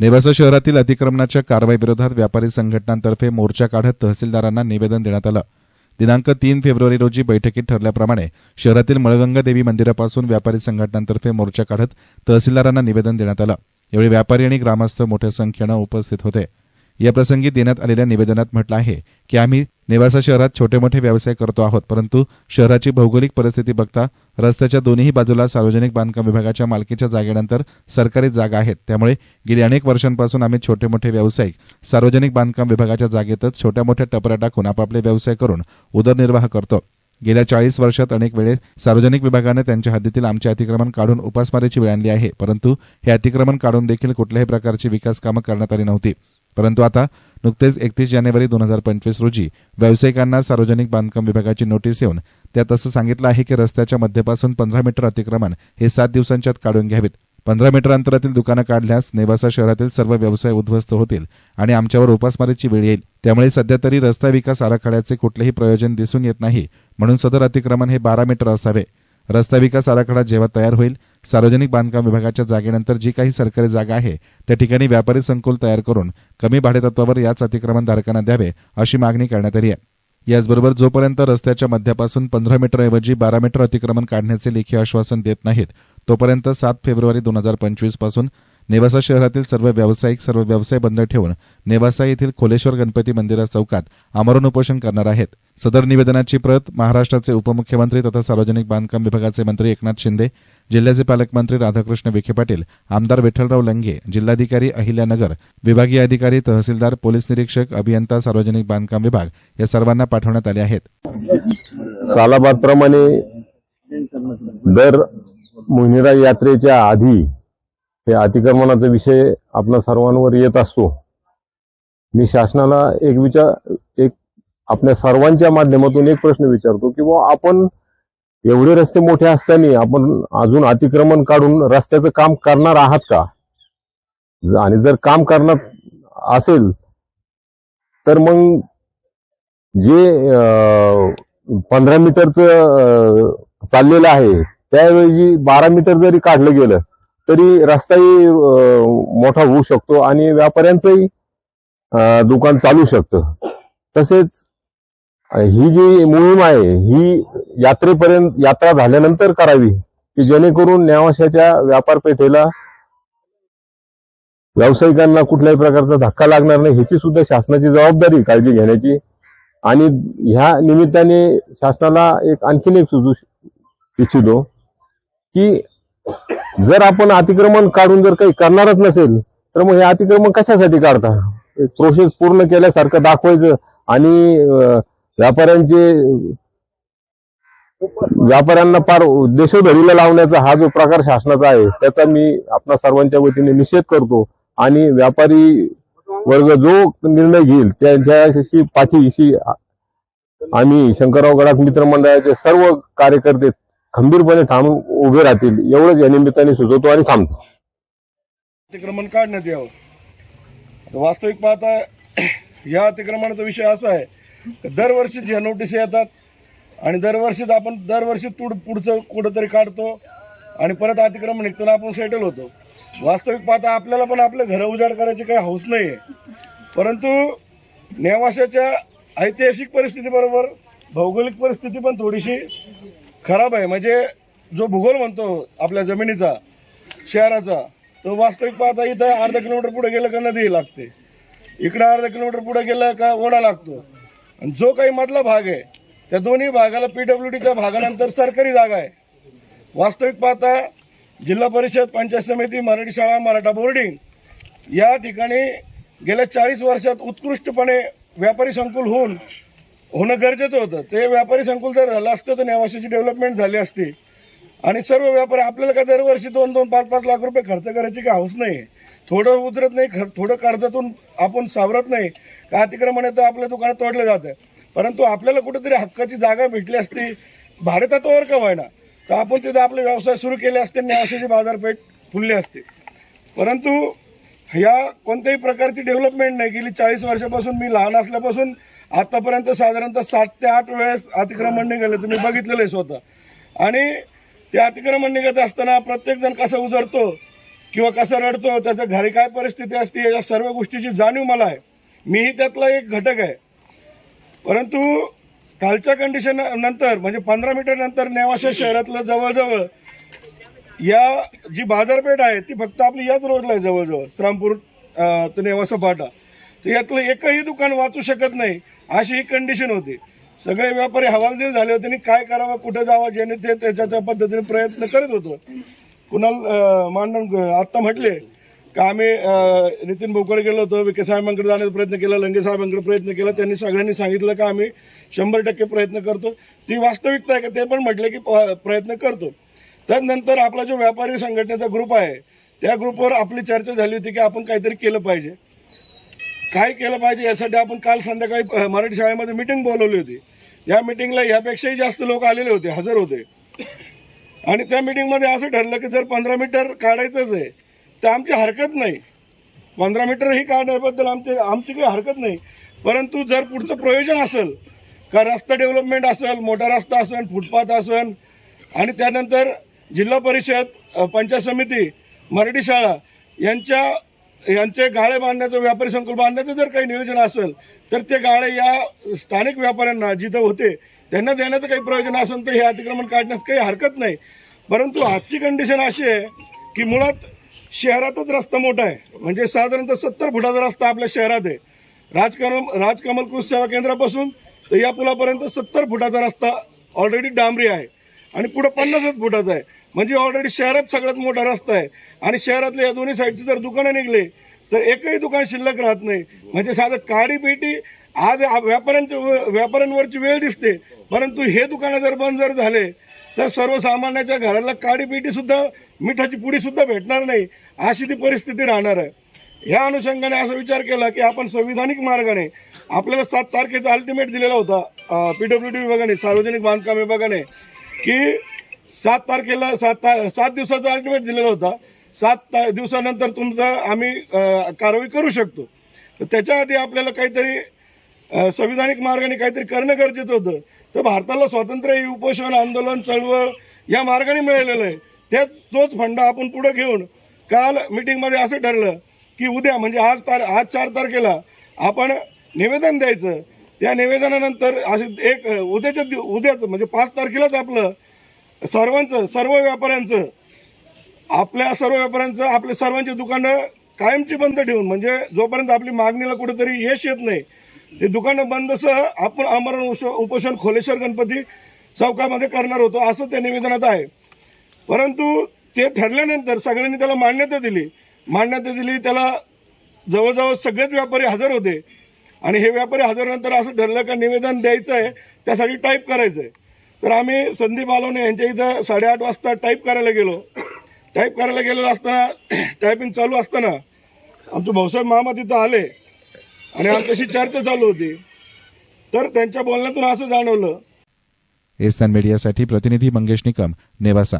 नेवासा शहरातील अतिक्रमणाच्या कारवाईविरोधात व्यापारी संघटनांतर्फे मोर्चा काढत तहसीलदारांना निवेदन देण्यात आलं. दिनांक तीन फेब्रुवारी रोजी बैठकीत ठरल्याप्रमाणे शहरातील मळगंगा देवी मंदिरापासून व्यापारी संघटनांतर्फे मोर्चा काढत तहसीलदारांना निवेदन देण्यात आलं. यावेळी व्यापारी आणि ग्रामस्थ मोठ्या संख्येनं उपस्थित होते. याप्रसंगी देण्यात आलेल्या निवेदनात म्हटलं आहे की आम्ही नेवासा शहरात छोटे मोठे व्यवसाय करतो आहोत परंतु शहराची भौगोलिक परिस्थिती बघता रस्त्याच्या दोन्ही बाजूला सार्वजनिक बांधकाम विभागाच्या मालकीच्या जागेनंतर सरकारी जागा आहेत. त्यामुळे गेली अनेक वर्षांपासून आम्ही छोटे मोठे व्यावसायिक सार्वजनिक बांधकाम विभागाच्या जागेतच छोट्या मोठ्या टपऱ्या टाकून आपापले व्यवसाय करून उदरनिर्वाह करतो. गेल्या चाळीस वर्षात अनेक वेळेस सार्वजनिक विभागाने त्यांच्या हद्दीतील आमचे अतिक्रमण काढून उपासमारीची वेळ आणली आहे परंतु हे अतिक्रमण काढून देखील कुठल्याही प्रकारची विकास कामं करण्यात आली नव्हती. परंतु आता नुकतेच एकतीस जानेवारी दोन हजार पंचवीस रोजी व्यावसायिकांना सार्वजनिक बांधकाम विभागाची नोटीस येऊन त्यात असं सांगितलं आहे की रस्त्याच्या मध्यपासून पंधरा मीटर अतिक्रमण हे सात दिवसांच्यात काढून घ्यावीत. पंधरा मीटर अंतरातील दुकानं काढल्यास नेवासा शहरातील सर्व व्यवसाय उद्ध्वस्त होतील आणि आमच्यावर उपासमारीची वेळ येईल. त्यामुळे सध्या तरी रस्ता विकास आराखड्याचे कुठलेही प्रयोजन दिसून येत नाही म्हणून सदर अतिक्रमण हे बारा मीटर असावे. रस्ता विकास आराखडा जेव्हा तयार होईल सार्वजनिक बांधकाम विभागाच्या जागेनंतर जी काही सरकारी जागा आहे त्या ठिकाणी व्यापारी संकुल तयार करून कमी भाडेतत्वावर याच अतिक्रमण धारकांना द्यावे अशी मागणी करण्यात आली आहे. याचबरोबर जोपर्यंत रस्त्याच्या मध्यापासून पंधरा मीटरऐवजी बारा मीटर अतिक्रमण काढण्याचे लेखी आश्वासन देत नाहीत तोपर्यंत सात फेब्रुवारी दोन हजार पंचवीसपासून नेवासा शहरातील सर्व व्यावसायिक सर्व व्यवसाय बंद ठेवून नेवासा येथील खोलेश्वर गणपती मंदिरा चौकात आमरण उपोषण करणार आहेत. सदर निवेदनाची प्रत महाराष्ट्राचे उपमुख्यमंत्री तथा सार्वजनिक बांधकाम विभागाचे मंत्री एकनाथ शिंदे जिल्ह्याचे पालकमंत्री राधाकृष्ण विखे पाटील आमदार विठ्ठलराव लंगे जिल्हाधिकारी अहिल्यानगर विभागीय अधिकारी तहसीलदार पोलीस निरीक्षक अभियंता सार्वजनिक बांधकाम विभाग या सर्वांना पाठवण्यात आले आहेत. सालाबादप्रमाणे दर मोहिनीरा यात्रेच्या आधी हे अतिक्रमणाचा विषय आपल्या सर्वांवर येत असतो. मी शासनाला एक विचार एक आपल्या सर्वांच्या माध्यमातून एक प्रश्न विचारतो की बा आपण एवढे रस्ते मोठे असताना आपण अजून अतिक्रमण काढून रस्त्याचं काम करणार आहात का? आणि जर काम करणार असेल तर मग जे पंधरा मीटरचं चाललेलं आहे त्याऐवजी बारा मीटर जरी काढलं गेलं तरी रस्ताही मोठा होऊ शकतो आणि व्यापाऱ्यांचंही दुकान चालू शकतं. तसेच ही जी मोहीम आहे ही यात्रेपर्यंत यात्रा झाल्यानंतर करावी की जेणेकरून न्यावाशाच्या व्यापारपेठेला व्यावसायिकांना कुठल्याही प्रकारचा धक्का लागणार नाही ह्याची सुद्धा शासनाची जबाबदारी काळजी घेण्याची. आणि ह्या निमित्ताने शासनाला एक आणखीन एक सुचू इच्छितो की जर आपण अतिक्रमण काढून जर काही करणारच नसेल तर मग हे अतिक्रमण कशासाठी काढता? एक प्रोसेस पूर्ण केल्यासारखं दाखवायचं आणि व्यापाऱ्यांचे व्यापाऱ्यांना फार देशोधडीला लावण्याचा हा जो प्रकार शासनाचा आहे त्याचा मी आपल्या सर्वांच्या वतीने निषेध करतो आणि व्यापारी वर्ग जो निर्णय घेईल त्यांच्याशी पाठीशी आम्ही शंकरराव गडाख मित्र मंडळाचे सर्व कार्यकर्ते खंबीरपणे थांबून उभे राहतील एवढंच या निमित्ताने सुचवतो आणि थांबतो. अतिक्रमण काढण्यात यावं. वास्तविक पाहता या अतिक्रमणाचा विषय असा आहे की दरवर्षीच ह्या नोटीस येतात आणि दरवर्षीच आपण दरवर्षी तुड पुढचं कुठंतरी काढतो आणि परत अतिक्रमण निघतो आपण सेटल होतो. वास्तविक पाहता आपल्याला पण आपलं घरं उजाड करायची काही हौस नाही आहे परंतु नेवाशाच्या ऐतिहासिक परिस्थितीबरोबर भौगोलिक परिस्थिती पण थोडीशी खराब आहे. म्हणजे जो भूगोल म्हणतो आपल्या जमिनीचा शहराचा तो वास्तविक पाहता इथं अर्धा किलोमीटर पुढे गेलं का नदी लागते. इकडं अर्धा किलोमीटर पुढे गेलं का ओढा लागतो. आणि जो काही मधला भाग आहे त्या दोन्ही भागाला पीडब्ल्यू डीच्या भागानंतर सरकारी जागा आहे. वास्तविक पाहता जिल्हा परिषद पंचायत समिती मराठी शाळा मराठा बोर्डिंग या ठिकाणी गेल्या चाळीस वर्षात उत्कृष्टपणे व्यापारी संकुल होऊन होणं गरजेचं होतं. ते व्यापारी संकुल जर झालं असतं तर नेवाशाची डेव्हलपमेंट झाली असती. आणि सर्व व्यापारी आपल्याला काय दरवर्षी दोन दोन पाच पाच लाख रुपये खर्च करायची काही हौस नाही थोडं उतरत नाही खर थोडं कर्जातून आपण सावरत नाही. का अतिक्रमण येतं आपल्या दुकानात तोडलं जातं. परंतु आपल्याला कुठेतरी हक्काची जागा भेटली असती. भाडेतत्वावर का व्हायना तर आपण तिथं आपले व्यवसाय सुरू केले असते नेवाशाची बाजारपेठ फुलली असते. परंतु ह्या कोणत्याही प्रकारची डेव्हलपमेंट नाही गेली चाळीस वर्षापासून मी लहान असल्यापासून आतापर्यंत साधारणतः सात ते आठ वेळेस अतिक्रमण निघालं. तुम्ही बघितलेलं आहे स्वतः. आणि ते अतिक्रमण निघत असताना प्रत्येक जण कसा उजरतो किंवा कसा रडतो त्याच्या घरी काय परिस्थिती असते या सर्व गोष्टीची जाणीव मला आहे. मीही त्यातला एक घटक आहे. परंतु कालच्या कंडिशन नंतर म्हणजे पंधरा मीटर नंतर नेवाशा शहरातलं जवळजवळ या जी बाजारपेठ आहे ती फक्त आपली याच रोडला आहे जवळजवळ श्रामपूर तर ते नेवासा फाटा. तर यातलं एकही दुकान वाचू शकत नाही. अशी ही कंडिशन होती. सगळे व्यापारी हवालदिल झाले होते आणि काय करावं कुठे जावं ज्याने ते त्याच्या त्या पद्धतीने प्रयत्न करत होतो. कुणाल मांडण आत्ता म्हटले का आम्ही नितीन भोकडे गेलो होतो विखे साहेबांकडे जाण्याचा प्रयत्न केला लंगे साहेबांकडे प्रयत्न केला त्यांनी सगळ्यांनी सांगितलं का आम्ही शंभर टक्के प्रयत्न करतो. ती वास्तविकता आहे का ते पण म्हटले की प- प्रयत्न करतो. त्यानंतर आपला जो व्यापारी संघटनेचा ग्रुप आहे त्या ग्रुपवर आपली चर्चा झाली होती की आपण काहीतरी केलं पाहिजे. काय केलं पाहिजे यासाठी आपण काल संध्याकाळी मराठी शाळेमध्ये मिटिंग बोलवली होती. या मिटिंगला यापेक्षाही जास्त लोक आलेले होते हजर होते. आणि त्या मिटिंगमध्ये असं ठरलं की जर पंधरा मीटर काढायचंच आहे तर आमची हरकत नाही. पंधरा मीटरही काढण्याबद्दल आमची आमची काही हरकत नाही. परंतु जर पुढचं प्रयोजन असेल का रस्ता डेव्हलपमेंट असेल मोठा रस्ता असेल फुटपाथ असेल आणि त्यानंतर जिल्हा परिषद पंचायत समिती मराठी शाळा यांच्या यांचे गाळे बांधण्याचं व्यापारी संकुल बांधण्याचं जर काही नियोजन असेल तर ते गाळे या स्थानिक व्यापाऱ्यांना जिथं होते त्यांना देण्याचं काही प्रयोजन असेल तर हे अतिक्रमण काढण्यास काही हरकत नाही. परंतु आजची कंडिशन अशी आहे की मुळात शहरातच रस्ता मोठा आहे. म्हणजे साधारणतः सत्तर फुटाचा रस्ता आपल्या शहरात आहे. राजकमल राजकमल कृषी सेवा केंद्रापासून तर या पुलापर्यंत सत्तर फुटाचा रस्ता ऑलरेडी डांबरी आहे. आणि पुढं पन्नासच फुटाचा आहे. म्हणजे ऑलरेडी शहरात सगळ्यात मोठा रस्ता आहे. आणि शहरातल्या या दोन्ही साईडची जर दुकानं निघले तर एकही दुकान शिल्लक राहत नाही. म्हणजे साधं काडी पेटी आज आ- व्यापाऱ्यांच्या व्यापाऱ्यांवरची वेळ दिसते. परंतु हे दुकानं जर बंद जर झाले तर सर्वसामान्याच्या घराला काडी पेटी सुद्धा मिठाची पुडी सुद्धा भेटणार नाही. अशी ती परिस्थिती राहणार आहे. या अनुषंगाने असा विचार केला की आपण संविधानिक मार्गाने आपल्याला सात तारखेचा अल्टिमेट दिलेला होता पीडब्ल्यू डी विभागाने सार्वजनिक बांधकाम विभागाने की सात तारखेला सात ता- सात दिवसाचा अल्टिमेट दिलेला होता. सात ता- दिवसानंतर तुमचा आम्ही कारवाई करू शकतो. तर त्याच्या आधी आपल्याला काहीतरी संविधानिक मार्गाने काहीतरी करणं गरजेचं होतं. तर भारताला स्वातंत्र्य उपोषण आंदोलन चळवळ या मार्गाने मिळालेलं आहे. त्याच तोच फंडा आपण पुढे घेऊन काल मीटिंगमध्ये असं ठरलं की उद्या म्हणजे आज तार आज चार तारखेला आपण निवेदन द्यायचं. त्या निवेदनानंतर असे एक उद्याच्या उद्याच म्हणजे पाच तारखेलाच आपलं सर्वांचं सर्व व्यापाऱ्यांचं. आपल्या सर्व व्यापाऱ्यांचं आपले सर्वांची दुकानं कायमची बंद ठेवून म्हणजे जोपर्यंत आपली मागणीला कुठेतरी यश येत नाही ते दुकानं बंदसह आपण आमरण उपोषण खोलेश्वर गणपती चौकामध्ये करणार होतो असं त्या निवेदनात आहे. परंतु ते ठरल्यानंतर सगळ्यांनी त्याला मान्यता दिली. मान्यता दिली त्याला जवळजवळ सगळेच व्यापारी हजर होते. आणि हे व्यापारी हजरनंतर असं ठरलं का निवेदन द्यायचं आहे त्यासाठी टाईप करायचं आहे तर आम्ही संदीप आलोने यांच्या इथं साडेआठ वाजता टाईप करायला गेलो. टाईप करायला गेलेलो असताना टायपिंग चालू असताना आमचे भाऊसाहेब मामा तिथं आले आणि आमच्याशी चर्चा चालू होती. तर त्यांच्या बोलण्यातून असं जाणवलं. एस्तान मीडियासाठी प्रतिनिधी मंगेश निकम नेवासा.